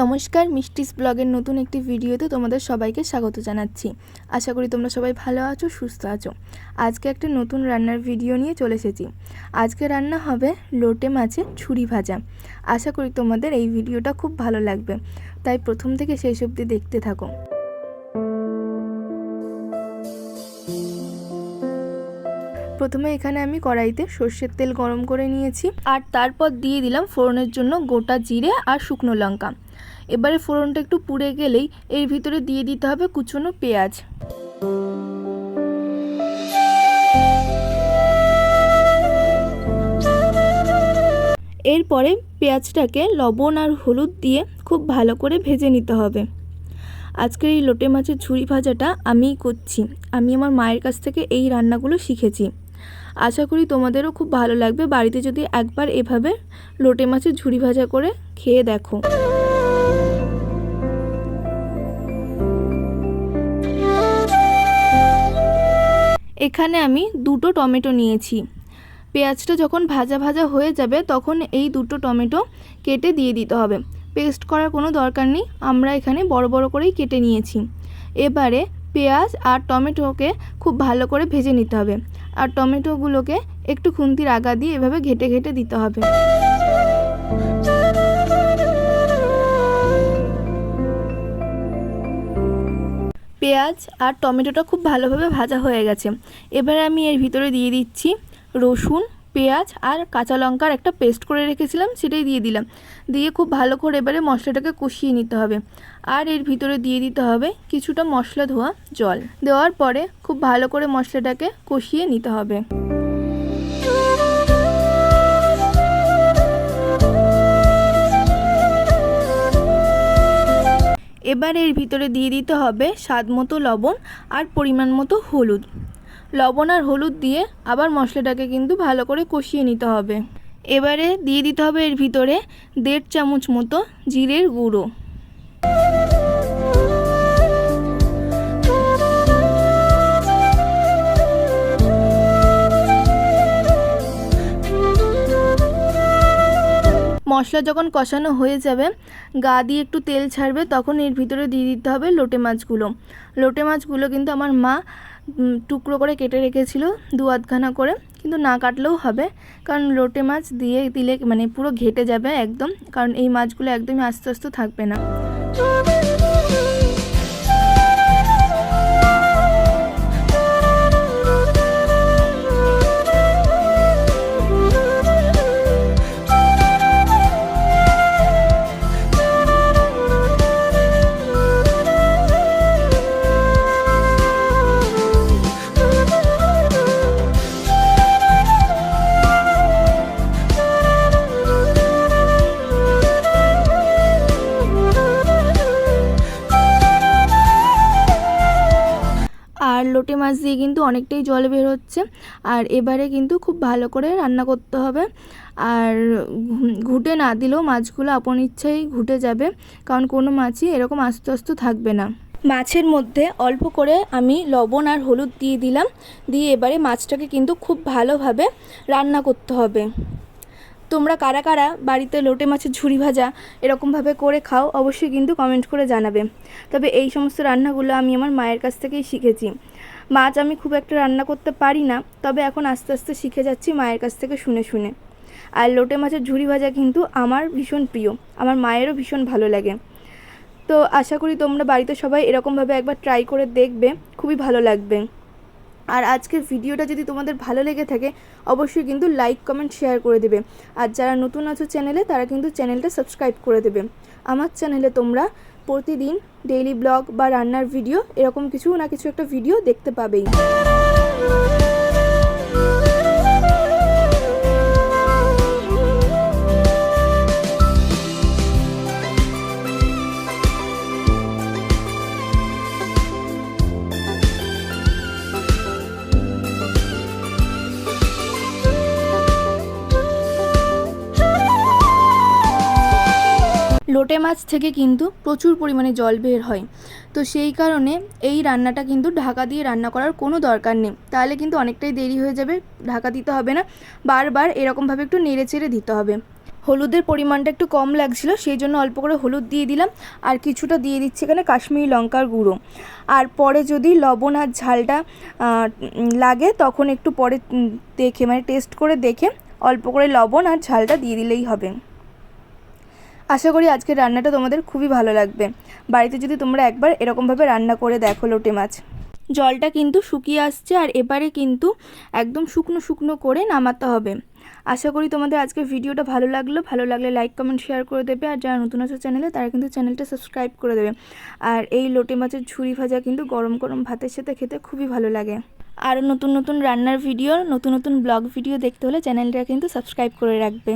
নমস্কার, মিষ্টিস ব্লগের নতুন একটি ভিডিওতে তোমাদের সবাইকে স্বাগত জানাচ্ছি। আশা করি তোমরা সবাই ভালো আছো, সুস্থ আছো। আজকে একটা নতুন রান্নার ভিডিও নিয়ে চলে এসেছি। আজকে রান্না হবে লোটে মাছের ছুরি ভাজা। আশা করি তোমাদের এই ভিডিওটা খুব ভালো লাগবে। তাই প্রথম থেকে শেষ অবধি দেখতে থাকো। প্রথমে এখানে আমি কড়াইতে সর্ষের তেল গরম করে নিয়েছি। আর তারপর দিয়ে দিলাম ফোড়নের জন্য গোটা জিরে আর শুকনো লঙ্কা। এবারে ফোড়নটা একটু পুড়ে গেলেই এর ভিতরে দিয়ে দিতে হবে কুচনো পেঁয়াজ। এরপরে পেঁয়াজটাকে লবণ আর হলুদ দিয়ে খুব ভালো করে ভেজে নিতে হবে। আজকের এই লোটে মাছের ঝুড়ি ভাজাটা আমিই করছি। আমি আমার মায়ের কাছ থেকে এই রান্নাগুলো শিখেছি। আশা করি তোমাদেরও খুব ভালো লাগবে। বাড়িতে যদি একবার এভাবে লোটে মাছের ঝুড়ি ভাজা করে খেয়ে দেখো। এখানে আমি দুটো টমেটো নিয়েছি। পেঁয়াজটা যখন ভাজা ভাজা হয়ে যাবে, তখন এই দুটো টমেটো কেটে দিয়ে দিতে হবে। পেস্ট করার কোনো দরকার নেই, আমরা এখানে বড় বড় করেই কেটে নিয়েছি। এবারে পেঁয়াজ আর টমেটোকে খুব ভালো করে ভেজে নিতে হবে। আর টমেটোগুলোকে একটু খুন্তির আগা দিয়ে এভাবে ঘেটে ঘেটে দিতে হবে। পেঁয়াজ আর টমেটোটা খুব ভালোভাবে ভাজা হয়ে গেছে। এবারে আমি এর ভিতরে দিয়ে দিচ্ছি রসুন, পেঁয়াজ আর কাঁচা লঙ্কার একটা পেস্ট করে রেখেছিলাম, সেটাই দিয়ে দিলাম। দিয়ে খুব ভালো করে এবারে মশলাটাকে কষিয়ে নিতে হবে। আর এর ভিতরে দিয়ে দিতে হবে কিছুটা মশলা ধোয়া জল। দেওয়ার পরে খুব ভালো করে মশলাটাকে কষিয়ে নিতে হবে। এবার এর ভিতরে দিয়ে দিতে হবে স্বাদ মতো লবণ আর পরিমাণ মতো হলুদ। লবণ আর হলুদ দিয়ে আবার মশলাটাকে কিন্তু ভালো করে কষিয়ে নিতে হবে। এবারে দিয়ে দিতে হবে এর ভিতরে দেড় চামচ মতো জিরের গুঁড়ো। মশলা যখন কষানো হয়ে যাবে, গা দিয়ে একটু তেল ছাড়বে, তখন এর ভিতরে দিয়ে দিতে হবে লোটে মাছগুলো। লোটে মাছগুলো কিন্তু আমার মা টুকরো করে কেটে রেখেছিল, দু আধখানা করে, কিন্তু না কাটলেও হবে। কারণ লোটে মাছ দিয়ে দিলে মানে পুরো ঘেটে যাবে একদম, কারণ এই মাছগুলো একদমই আস্তে আস্তে থাকবে না। আর লোটে মাছ দিয়ে কিন্তু অনেকটাই জল বের হচ্ছে। আর এবারে কিন্তু খুব ভালো করে রান্না করতে হবে। আর ঘুটে না দিলেও মাছগুলো আপন ইচ্ছাই ঘুটে যাবে, কারণ কোনো মাছই এরকম আস্তে আস্তে থাকবে না। মাছের মধ্যে অল্প করে আমি লবণ আর হলুদ দিয়ে দিলাম। দিয়ে এবারে মাছটাকে কিন্তু খুব ভালোভাবে রান্না করতে হবে। তোমরা কারা কারা বাড়িতে লোটে মাছের ঝুড়ি ভাজা এরকমভাবে করে খাও, অবশ্যই কিন্তু কমেন্ট করে জানাবে। তবে এই সমস্ত রান্নাগুলো আমি আমার মায়ের কাছ থেকেই শিখেছি। মাছ আমি খুব একটা রান্না করতে পারি না, তবে এখন আস্তে আস্তে শিখে যাচ্ছি মায়ের কাছ থেকে শুনে শুনে। আর লোটে মাছের ঝুড়ি ভাজা কিন্তু আমার ভীষণ প্রিয়, আমার মায়েরও ভীষণ ভালো লাগে। তো আশা করি তোমরা বাড়িতে সবাই এরকমভাবে একবার ট্রাই করে দেখবে, খুবই ভালো লাগবে। আর আজকের ভিডিওটা যদি তোমাদের ভালো লেগে থাকে, অবশ্যই কিন্তু লাইক কমেন্ট শেয়ার করে দেবে। আর যারা নতুন আছো চ্যানেলে তারা কিন্তু চ্যানেলটা সাবস্ক্রাইব করে দেবে। আমার চ্যানেলে তোমরা প্রতিদিন ডেইলি ব্লগ বা রান্নার ভিডিও এরকম কিছু না কিছু একটা ভিডিও দেখতে পাবেই। লোটে মাছ থেকে কিন্তু প্রচুর পরিমাণে জল বের হয়। তো সেই কারণে এই রান্নাটা কিন্তু ঢাকা দিয়ে রান্না করার কোনো দরকার নেই। তাহলে কিন্তু অনেকটাই দেরি হয়ে যাবে, ঢাকা দিতে হবে না। বারবার এরকমভাবে একটু নেড়ে চেড়ে দিতে হবে। হলুদের পরিমাণটা একটু কম লাগছিল, সেই জন্য অল্প করে হলুদ দিয়ে দিলাম। আর কিছুটা দিয়ে দিচ্ছি এখানে কাশ্মীরি লঙ্কার গুঁড়ো। আর পরে যদি লবণ আর ঝালটা লাগে, তখন একটু পরে দেখে মানে টেস্ট করে দেখে অল্প করে লবণ আর ঝালটা দিয়ে দিলেই হবে। আশা করি আজকের রান্নাটা তোমাদের খুবই ভালো লাগবে। বাড়িতে যদি তোমরা একবার এরকমভাবে রান্না করে দেখো লোটে মাছ। জলটা কিন্তু শুকিয়ে আসছে আর এবারে কিন্তু একদম শুকনো শুকনো করে নামাতে হবে। আশা করি তোমাদের আজকের ভিডিওটা ভালো লাগল। ভালো লাগলে লাইক কমেন্ট শেয়ার করে দেবে। আর যারা নতুন আছে চ্যানেলে তারা কিন্তু চ্যানেলটা সাবস্ক্রাইব করে দেবে। আর এই লোটে মাছের ঝুরি ভাজা কিন্তু গরম গরম ভাতের সাথে খেতে খুবই ভালো লাগে। আরও নতুন নতুন রান্নার ভিডিও, নতুন নতুন ব্লগ ভিডিও দেখতে হলে চ্যানেলটা কিন্তু সাবস্ক্রাইব করে রাখবে।